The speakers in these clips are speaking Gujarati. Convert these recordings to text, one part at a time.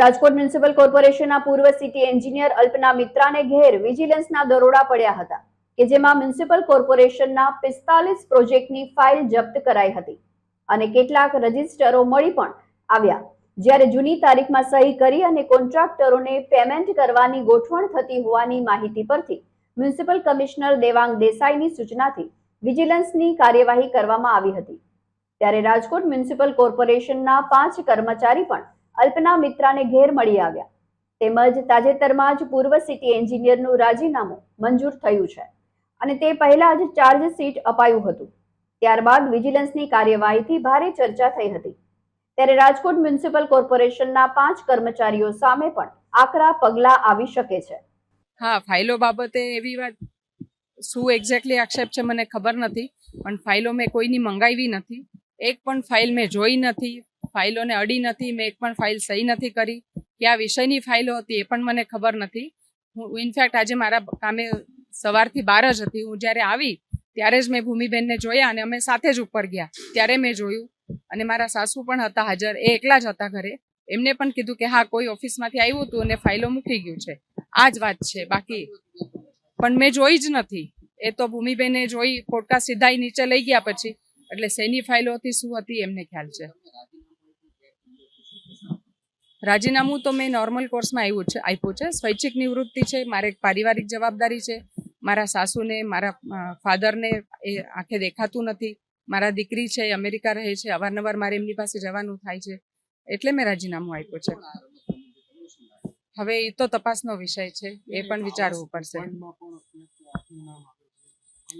રાજકોટ મ્યુનિસિપલ કોર્પોરેશનના પૂર્વ સિટી એન્જિનિયર અલ્પના મિત્રાને ઘેર વિજિલન્સના દરોડા પડ્યા હતા, કે જેમાં મ્યુનિસિપલ કોર્પોરેશનના પિસ્તાલીસ પ્રોજેક્ટની ફાઇલ જપ્ત કરાઈ હતી અને કેટલાક રજિસ્ટરો મળી પણ આવ્યા. જ્યારે જૂની તારીખમાં સહી કરી અને કોન્ટ્રાક્ટરોને પેમેન્ટ કરવાની ગોઠવણ થતી હોવાની માહિતી પરથી મ્યુનિસિપલ કમિશનર દેવાંગ દેસાઈની સૂચનાથી વિજિલન્સની કાર્યવાહી કરવામાં આવી હતી. ત્યારે રાજકોટ મ્યુનિસિપલ કોર્પોરેશનના પાંચ કર્મચારી પણ અલ્પના મિત્રાને ઘેર મળી આવ્યા. તેમજ તાજેતરમાં જ પૂર્વ સિટી એન્જિનિયરનું રાજીનામું મંજૂર થયું છે અને તે પહેલા જ ચાર્જ શીટ અપાયું હતું. ત્યારબાદ વિજિલન્સની કાર્યવાહીથી ભારે ચર્ચા થઈ હતી. ત્યારે રાજકોટ મ્યુનિસિપલ કોર્પોરેશનના પાંચ કર્મચારીઓ સામે પણ આકરા પગલાં આવી શકે છે. હા, ફાઇલો બાબતે એવી વાત, શું એક્ઝેક્ટલી આક્ષેપ છે મને ખબર નથી, પણ ફાઇલો મેં કોઈની મંગાવી નથી. એક પણ ફાઇલ મેં જોઈ નથી. ફાઇલોને અડી નથી, મેં એક પણ ફાઇલ સહી નથી કરી. કયા વિષયની ફાઇલો હતી એ પણ મને ખબર નથી. હું ઇનફેક્ટ આજે મારા કામે સવારથી બહાર જ હતી. હું જ્યારે આવી, ત્યારે જ મેં ભૂમિબેનને જોયા અને અમે સાથે જ ઉપર ગયા. ત્યારે મેં જોયું અને મારા સાસુ પણ હતા હાજર. એ એકલા જ હતા ઘરે. એમને પણ કીધું કે હા, કોઈ ઓફિસમાંથી આવ્યું હતું અને ફાઇલો મૂકી ગયું છે. આ જ વાત છે. બાકી પણ મેં જોઈ જ નથી. એ તો ભૂમિબેને જોઈ, પોડકાસ્ટ સીધા નીચે લઈ ગયા પછી. એટલે શેની ફાઇલો હતી, શું હતી, એમને ખ્યાલ છે. રાજીનામું તો મેં નોર્મલ કોર્સમાં આવ્યું છે, આપ્યું છે. સ્વૈચ્છિક નિવૃત્તિ છે, મારે પારિવારિક જવાબદારી છે. મારા સાસુને, મારા ફાધરને એ આંખે દેખાતું નથી. મારા દીકરી છે, અમેરિકા રહે છે. અવારનવાર મારે એમની પાસે જવાનું થાય છે. એટલે મેં રાજીનામું આપ્યું છે. હવે એ તો તપાસનો વિષય છે. એ પણ વિચારવું પડશે.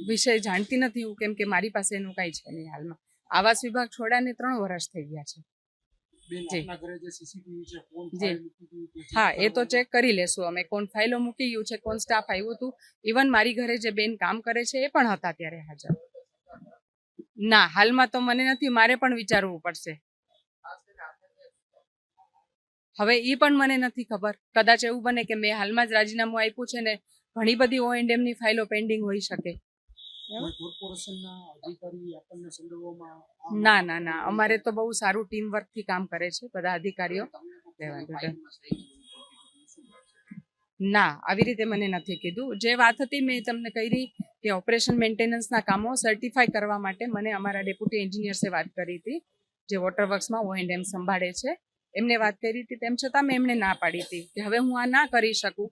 વિષય જાણતી નથી હું કેમ કે મારી પાસે એનું કાંઈ છે નહીં હાલમાં. આવાસ વિભાગ છોડાને ત્રણ વર્ષ થઈ ગયા છે. જી. હા એ તો ચેક કરી લેશું અમે. કોણ ફાઇલો મૂકી ગયું છે કોણ સ્ટાફ આવ્યું હતું. ઇવન મારી ઘરે જે બેન કામ કરે છે એ પણ હતા ત્યારે હાજર. ના હાલમાં તો મને નથી મારે પણ વિચારવું પડશે. હવે એ પણ મને નથી ખબર. કદાચ એવું બને કે મેં હાલમાં જ રાજીનામું આપ્યું છે ને ઘણી બધી ઓ એન્ડ એમની ફાઇલો પેન્ડિંગ હોઈ શકે. ના ના ના. અમારે તો બહુ સારું ટીમ વર્કથી કામ કરે છે બધા અધિકારીઓ. ના આવી રીતે મને નથી કીધું. જે વાત હતી મેં તમને કહી કે ઓપરેશન મેન્ટેનન્સના કામો સર્ટિફાઈ કરવા માટે મને અમારા ડેપ્યુટી એન્જિનિયર્સે વાત કરી હતી જે વોટર વર્ક્સમાં ઓ એન્ડ એમ સંભાળે છે. એમને વાત કરી હતી. તેમ છતાં મેં એમને ના પાડી હતી કે હવે હું આ ના કરી શકું.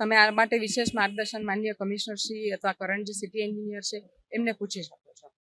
તમે આ માટે વિશેષ માર્ગદર્શન માન્ય કમિશનર શ્રી અથવા કરંટ જે સિટી એન્જિનિયર છે, એમને પૂછી શકો.